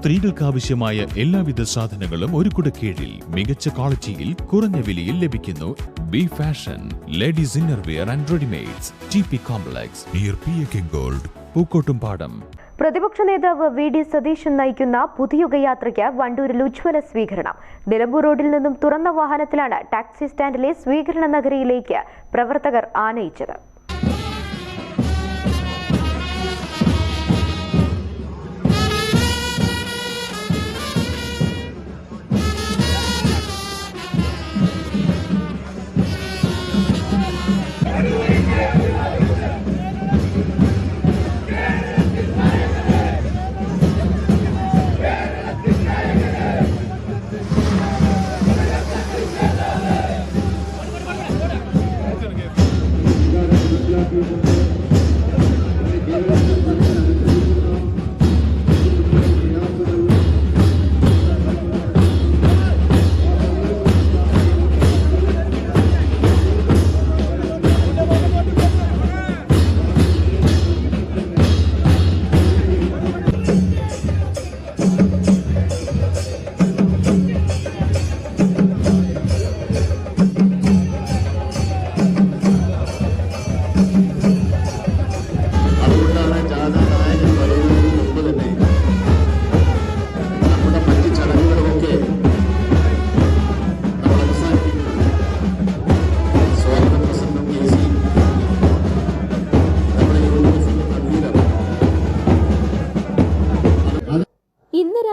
സ്ത്രീകൾക്ക് ആവശ്യമായ എല്ലാവിധ സാധനങ്ങളും ഒരു കുട കീഴിൽ മികച്ച ക്വാളിറ്റിയിൽ കുറഞ്ഞ വിലയിൽ ലഭിക്കുന്നു B fashion ladies innerwear and readymades T P complex near P A K gold Pookkottumpadam. പ്രതിപക്ഷ നേതാവ് വി ഡി സതീശൻ നയിക്കുന്ന പുതുയുഗയാത്രയ്ക്ക് വണ്ടൂരിൽ ഉജ്ജ്വല സ്വീകരണം. നിലമ്പൂർ റോഡിൽ നിന്നും തുറന്ന വാഹനത്തിലാണ് ടാക്സി സ്റ്റാൻഡിലെ സ്വീകരണ നഗരിയിലേക്ക് പ്രവർത്തകർ ആനയിച്ചത്.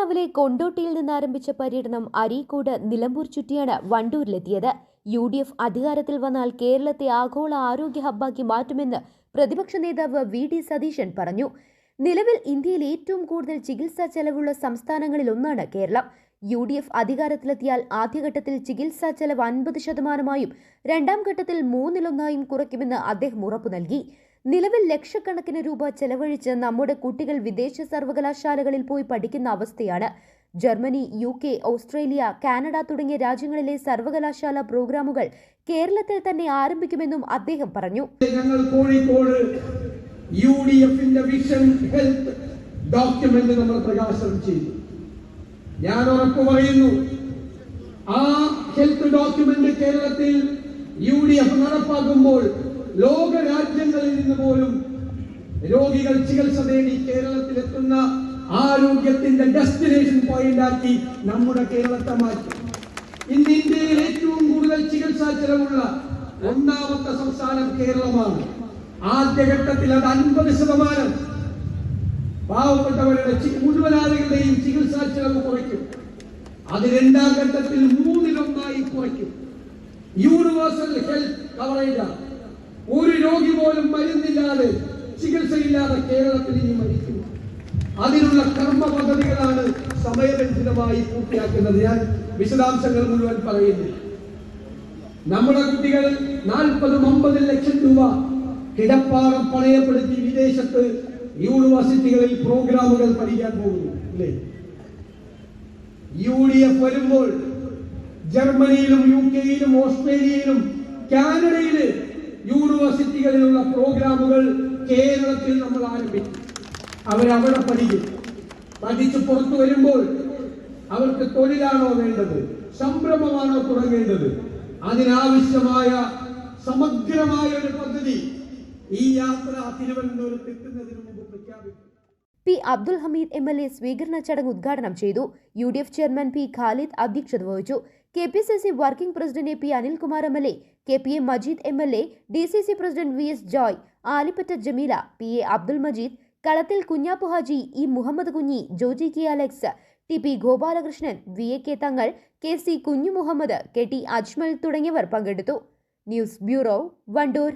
രാവിലെ കൊണ്ടോട്ടിയിൽ നിന്ന് ആരംഭിച്ച പര്യടനം അരീക്കോട് നിലമ്പൂർ ചുറ്റിയാണ് വണ്ടൂരിലെത്തിയത്. യു ഡി എഫ് അധികാരത്തിൽ വന്നാൽ കേരളത്തെ ആഗോള ആരോഗ്യ ഹബ്ബാക്കി മാറ്റുമെന്ന് പ്രതിപക്ഷ നേതാവ് വി ഡി സതീശൻ പറഞ്ഞു. നിലവിൽ ഇന്ത്യയിൽ ഏറ്റവും കൂടുതൽ ചികിത്സാ ചെലവുള്ള സംസ്ഥാനങ്ങളിൽ ഒന്നാണ് കേരളം. യു ഡി എഫ് അധികാരത്തിലെത്തിയാൽ ആദ്യഘട്ടത്തിൽ ചികിത്സാ ചെലവ് അൻപത് ശതമാനമായും രണ്ടാം ഘട്ടത്തിൽ മൂന്നിലൊന്നായും കുറയ്ക്കുമെന്ന് അദ്ദേഹം ഉറപ്പു നൽകി. നിലവിൽ ലക്ഷക്കണക്കിന് രൂപ ചെലവഴിച്ച് നമ്മുടെ കുട്ടികൾ വിദേശ സർവകലാശാലകളിൽ പോയി പഠിക്കുന്ന അവസ്ഥയാണ്. Germany U K Australia Canada തുടങ്ങിയ രാജ്യങ്ങളിലെ സർവകലാശാല പ്രോഗ്രാമുകൾ കേരളത്തിൽ തന്നെ ആരംഭിക്കുമെന്നും അദ്ദേഹം പറഞ്ഞു. ഞങ്ങൾ കോഴിക്കോട് യു ഡി എഫിന്റെ വിഷൻ ഹെൽത്ത് ഡോക്യുമെന്റ് നമ്മൾ പ്രകാശനം ചെയ്തു. ഞാൻ ഉറപ്പു പറയുന്നു ആ ഹെൽത്ത് ഡോക്യുമെന്റ് കേരളത്തിൽ യു ഡി എഫ് നടപ്പാക്കുമ്പോൾ ലോക രാജ്യങ്ങളിൽ നിന്ന് പോലും രോഗികൾ ചികിത്സ തേടി കേരളത്തിലെത്തുന്ന ആരോഗ്യത്തിന്റെ ഡെസ്റ്റിനേഷൻ പോയിന്റ് ആക്കി നമ്മുടെ കേരളത്തെ മാറ്റി. ഇന്ന് ഇന്ത്യയിൽ ഏറ്റവും കൂടുതൽ ചികിത്സാ ചെലവുള്ള ഒന്നാമത്തെ സംസ്ഥാനം കേരളമാണ്. ആദ്യഘട്ടത്തിൽ അത് അൻപത് ശതമാനം. പാവപ്പെട്ടവരുടെ മുഴുവൻ ആളുകളുടെയും ചികിത്സാ ചെലവ് കുറയ്ക്കും. അത് രണ്ടാം ഘട്ടത്തിൽ മൂന്നിലൊന്നായി കുറയ്ക്കും. യൂണിവേഴ്സൽ ഹെൽത്ത് കവറേജ് ഒരു രോഗി പോലും മരുന്നില്ലാതെ ചികിത്സയില്ലാതെ കേരളത്തിൽ ഇനി മരിക്കും അതിനുള്ള കർമ്മ പദ്ധതികളാണ് സമയബന്ധിതമായി പൂർത്തിയാക്കുന്നത്. ഞാൻ വിശദാംശങ്ങൾ മുഴുവൻ പറയുന്നു. നമ്മുടെ കുട്ടികൾ നാൽപ്പതും അമ്പതും ലക്ഷം രൂപ കിടപ്പാടം പണയപ്പെടുത്തി വിദേശത്ത് യൂണിവേഴ്സിറ്റികളിൽ പ്രോഗ്രാമുകൾ പഠിക്കാൻ പോകുന്നു അല്ലേ? യു ഡി എഫ് വരുമ്പോൾ ജർമ്മനിയിലും യു കെയിലും ഓസ്ട്രേലിയയിലും കാനഡയിൽ യൂണിവേഴ്സിറ്റികളിലുള്ള പ്രോഗ്രാമുകൾ കേരളത്തിൽ നമ്മൾ ആരംഭിക്കും അവരവിടെ പഠിക്കും. പഠിച്ച് പുറത്തു വരുമ്പോൾ അവർക്ക് തൊഴിലാണോ വേണ്ടത്? സംരംഭമാണോ തുടങ്ങേണ്ടത്? അതിനാവശ്യമായ സമഗ്രമായ ഒരു പദ്ധതി ഈ യാത്ര തിരുവനന്തപുരത്ത് എത്തുന്നതിന് മുമ്പ് പ്രഖ്യാപിക്കും P Abdul Hameed M L A സ്വീകരണ ചടങ്ങ് ഉദ്ഘാടനം ചെയ്തു. U D F chairman P Khalid അധ്യക്ഷത വഹിച്ചു. K P C C working president A P Anilkumar M L A K P A Majeed M L A D C C president V S Joy Alipatta Jameela P A Abdul Majeed Kalathil Kunhappu Haji E Muhammad Kunhi Joji K Alex T P Gopalakrishnan V A K Thangal K C Kunhu Muhammad K T Ajmal തുടങ്ങിയവർ പങ്കെടുത്തു. News bureau Wandoor.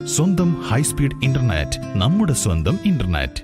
സ്വന്തം high speed internet നമ്മുടെ സ്വന്തം internet.